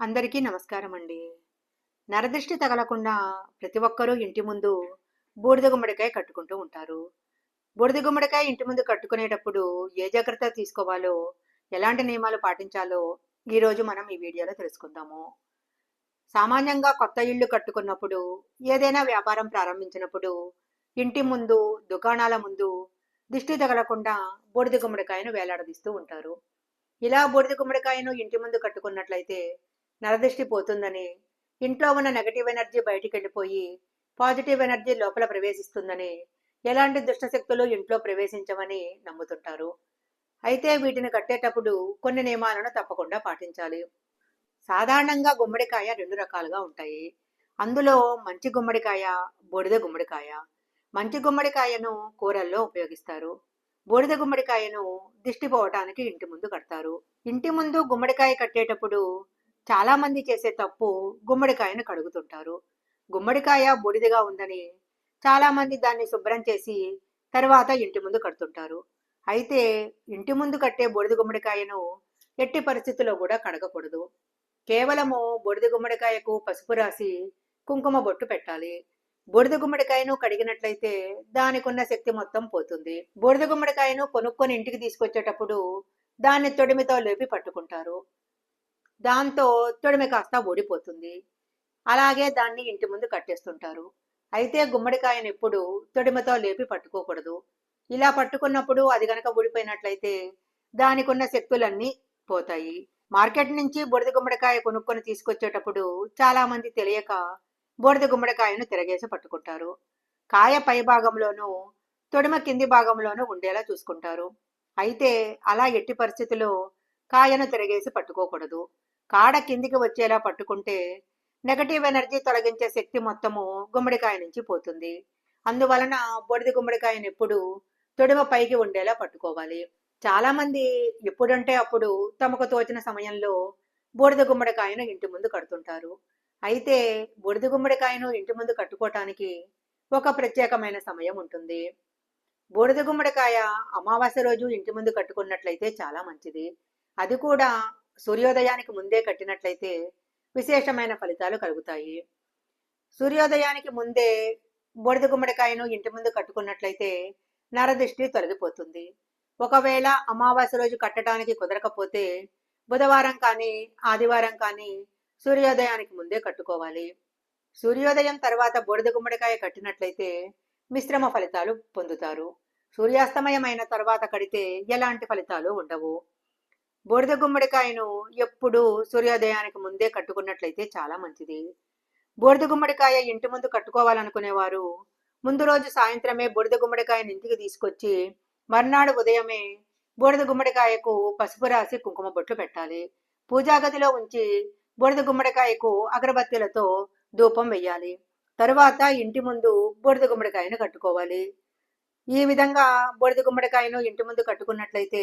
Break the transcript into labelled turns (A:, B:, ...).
A: అందరికీ నమస్కారం అండి నరదృష్టి తగలకుండా ప్రతి ఒక్కరూ ఇంటి ముందు బూడిద గుమ్మడికాయ కట్టుకుంటూ ఉంటారు. బూడిద గుమ్మడికాయ ఇంటి ముందు కట్టుకునేటప్పుడు ఏ జాగ్రత్త తీసుకోవాలో ఎలాంటి నియమాలు పాటించాలో ఈరోజు మనం ఈ వీడియోలో తెలుసుకుందాము. సామాన్యంగా కొత్త ఇళ్ళు కట్టుకున్నప్పుడు ఏదైనా వ్యాపారం ప్రారంభించినప్పుడు ఇంటి ముందు దుకాణాల ముందు దిష్టి తగలకుండా బూడిద గుమ్మడికాయను వేలాడదీస్తూ ఉంటారు. ఇలా బూడిద గుమ్మడికాయను ఇంటి ముందు కట్టుకున్నట్లయితే నరదృష్టి పోతుందని ఇంట్లో ఉన్న నెగటివ్ ఎనర్జీ బయటికి వెళ్ళిపోయి పాజిటివ్ ఎనర్జీ లోపల ప్రవేశిస్తుందని ఎలాంటి దుష్టశక్తులు ఇంట్లో ప్రవేశించమని నమ్ముతుంటారు. అయితే వీటిని కట్టేటప్పుడు కొన్ని నియమాలను తప్పకుండా పాటించాలి. సాధారణంగా గుమ్మడికాయ రెండు రకాలుగా ఉంటాయి. అందులో మంచి గుమ్మడికాయ బూడిద గుమ్మడికాయ. మంచి గుమ్మడికాయను కూరల్లో ఉపయోగిస్తారు. బూడిద గుమ్మడికాయను దిష్టి పోవటానికి ఇంటి ముందు కడతారు. ఇంటి ముందు గుమ్మడికాయ కట్టేటప్పుడు చాలా మంది చేసే తప్పు గుమ్మడికాయను కడుగుతుంటారు. గుమ్మడికాయ బూడిదగా ఉందని చాలా మంది దాన్ని శుభ్రం చేసి తర్వాత ఇంటి ముందు కడుతుంటారు. అయితే ఇంటి ముందు కట్టే బూడిద గుమ్మడికాయను ఎట్టి పరిస్థితుల్లో కూడా కడగకూడదు. కేవలము బూడిద గుమ్మడికాయకు పసుపు రాసి కుంకుమ బొట్టు పెట్టాలి. బూడిద గుమ్మడికాయను కడిగినట్లయితే దానికున్న శక్తి మొత్తం పోతుంది. బూడిద గుమ్మడికాయను కొనుక్కొని ఇంటికి తీసుకొచ్చేటప్పుడు దాన్ని తొడిమితో లేపి పట్టుకుంటారు. దాంతో తొడిమి కాస్త ఊడిపోతుంది. అలాగే దాన్ని ఇంటి ముందు కట్టేస్తుంటారు. అయితే గుమ్మడికాయను ఎప్పుడు తొడిమతో లేపి పట్టుకోకూడదు. ఇలా పట్టుకున్నప్పుడు అది గనక ఊడిపోయినట్లయితే దానికున్న శక్తులన్నీ పోతాయి. మార్కెట్ నుంచి బురద గుమ్మడికాయ కొనుక్కొని తీసుకొచ్చేటప్పుడు చాలా మంది తెలియక బూడిద గుమ్మడికాయను తిరగేసి పట్టుకుంటారు. కాయ పై భాగంలోనూ తొడిమ కింది భాగంలోనూ ఉండేలా చూసుకుంటారు. అయితే అలా ఎట్టి పరిస్థితిలో కాయను తిరగేసి పట్టుకోకూడదు. కాడ కిందికి వచ్చేలా పట్టుకుంటే నెగటివ్ ఎనర్జీ తొలగించే శక్తి మొత్తము గుమ్మడికాయ నుంచి పోతుంది. అందువలన బొడిది గుమ్మడికాయను ఎప్పుడు తొడిమ పైకి ఉండేలా పట్టుకోవాలి. చాలా మంది ఎప్పుడంటే అప్పుడు తమకు తోచిన సమయంలో బూడిద గుమ్మడికాయను ఇంటి ముందు కడుతుంటారు. అయితే బూడిద గుమ్మడికాయను ఇంటి ముందు కట్టుకోవటానికి ఒక ప్రత్యేకమైన సమయం ఉంటుంది. బూడిద గుమ్మడికాయ అమావాస్య రోజు ఇంటి ముందు కట్టుకున్నట్లయితే చాలా మంచిది. అది కూడా సూర్యోదయానికి ముందే కట్టినట్లయితే విశేషమైన ఫలితాలు కలుగుతాయి. సూర్యోదయానికి ముందే బూడిద గుమ్మడికాయను ఇంటి ముందు కట్టుకున్నట్లయితే నరదృష్టి తొలగిపోతుంది. ఒకవేళ అమావాస్య రోజు కట్టడానికి కుదరకపోతే బుధవారం కానీ ఆదివారం కానీ సూర్యోదయానికి ముందే కట్టుకోవాలి. సూర్యోదయం తర్వాత బూడిద గుమ్మడికాయ కట్టినట్లయితే మిశ్రమ ఫలితాలు పొందుతారు. సూర్యాస్తమయం అయిన తర్వాత కడితే ఎలాంటి ఫలితాలు ఉండవు. బూడిద గుమ్మడికాయను ఎప్పుడు సూర్యోదయానికి ముందే కట్టుకున్నట్లయితే చాలా మంచిది. బూడిద గుమ్మడికాయ ఇంటి ముందు కట్టుకోవాలనుకునేవారు ముందు రోజు సాయంత్రమే బూడిద గుమ్మడికాయను ఇంటికి తీసుకొచ్చి మర్నాడు ఉదయమే బూడిద గుమ్మడికాయకు పసుపు రాసి కుంకుమ బొట్లు పెట్టాలి. పూజాగదిలో ఉంచి బూడిద గుమ్మడికాయకు అగరబత్తీలతో ధూపం వెయ్యాలి. తరువాత ఇంటి ముందు బూడిద గుమ్మడికాయను కట్టుకోవాలి. ఈ విధంగా బూడిద గుమ్మడికాయను ఇంటి ముందు కట్టుకున్నట్లయితే